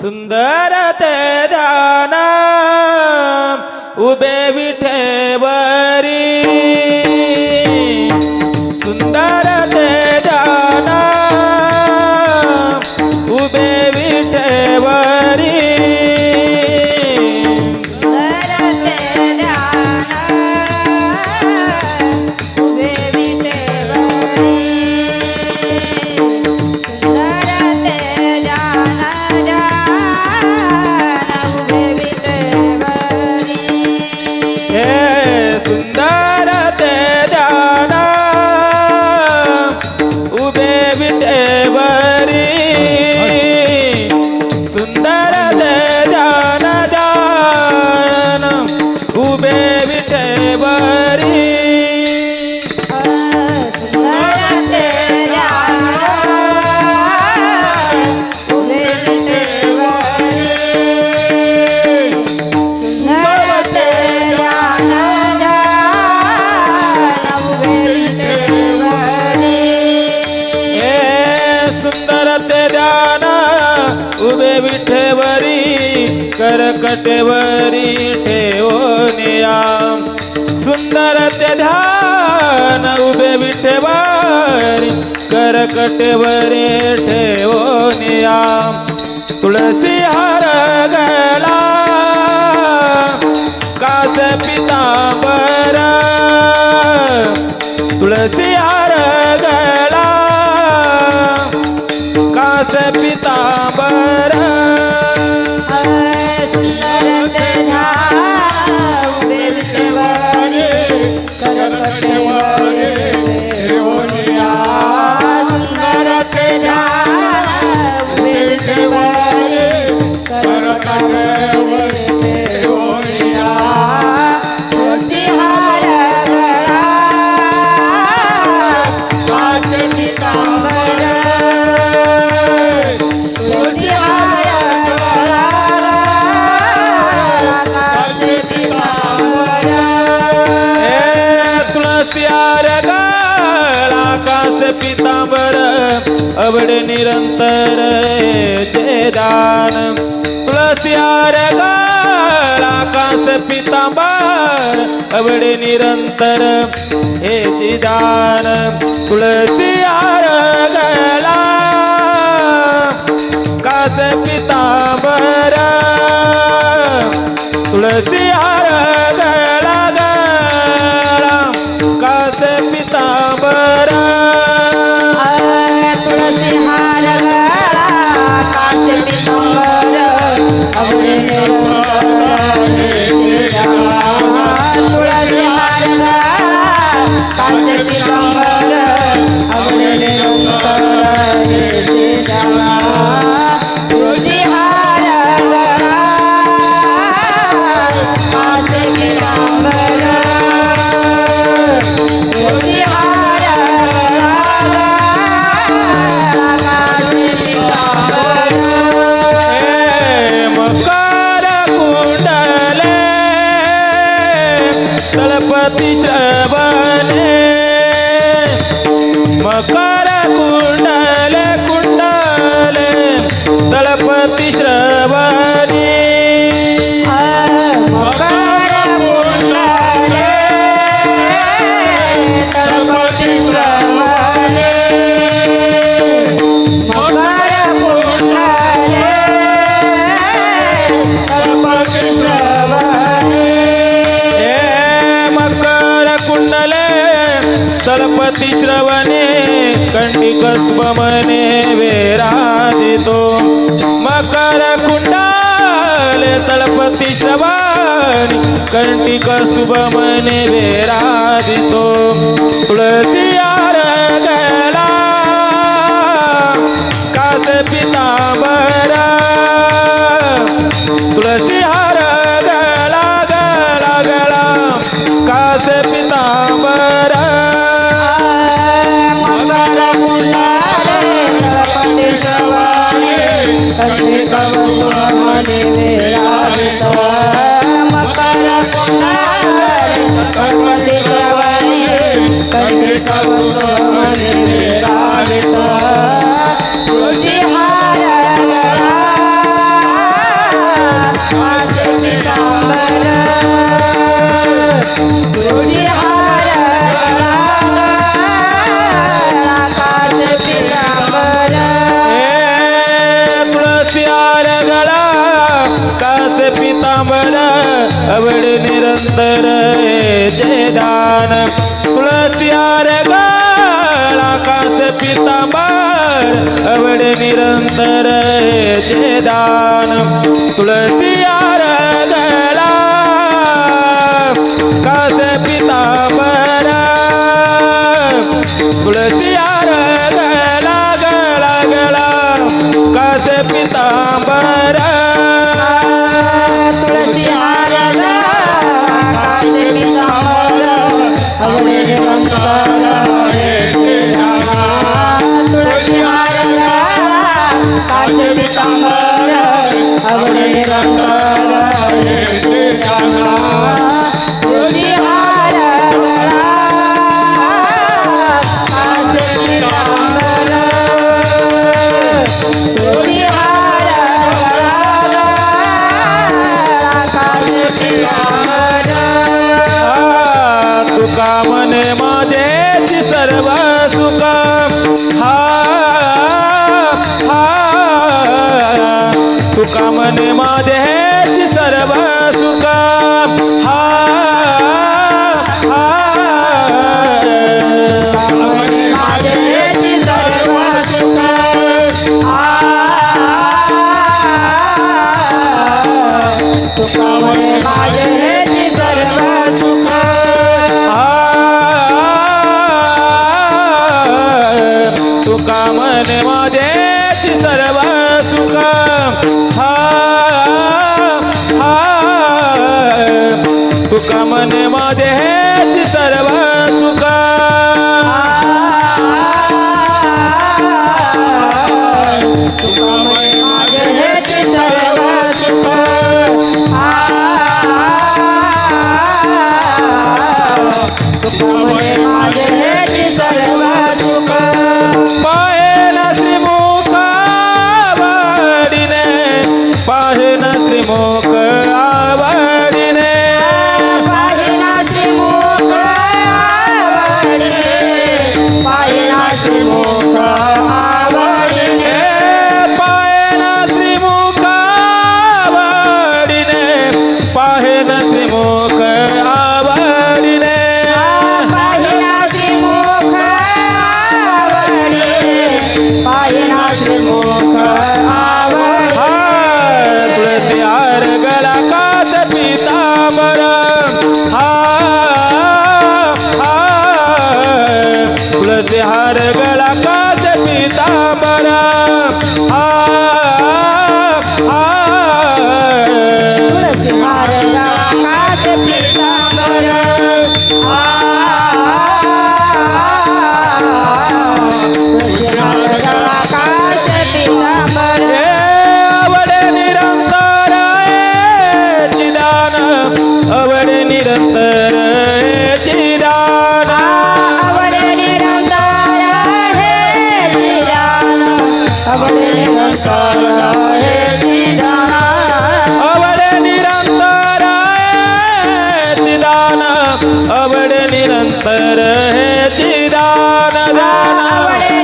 सुंदर ते दाना उभे विठेवर ते ध्याना उभे विठेवरी करकटेवरी ठेवनिया सुंदर ते ध्यान उभे विठेवारी करकटेवरी ठेवनिया तुळसी हार गला कास पितांबर. तुळसी हार step पितांबर अवडे निरंतर जय दान. तुळसी आर्य आकाश पितांबर अवडे निरंतर हे चिदान तुळसी गणपती श्रवणे. मकर कुंडल कुंडल दळपती श्रवण. ने विराजितो। मकर कुंडाल तळपती शवानी कंटी कस्तुभ मने विराजितो। तुळसी आरगला कास पितांबर। तुळसी आकाश पितांबर आवडे निरंतर जे दान. तुळसी आरगला कास पितांबर तुळसी आरगला गला गला कास पिता मने माझे हेच सर्व सुख हा तुकावणे माझे हेच सर्व सुख तुका मने ಕಾಮನೆ ಮಾದೇ अवळे निरंतर आहे निदान. निरंतर आहे निदान. अवळे निरंतर हे चिदान दान अवळे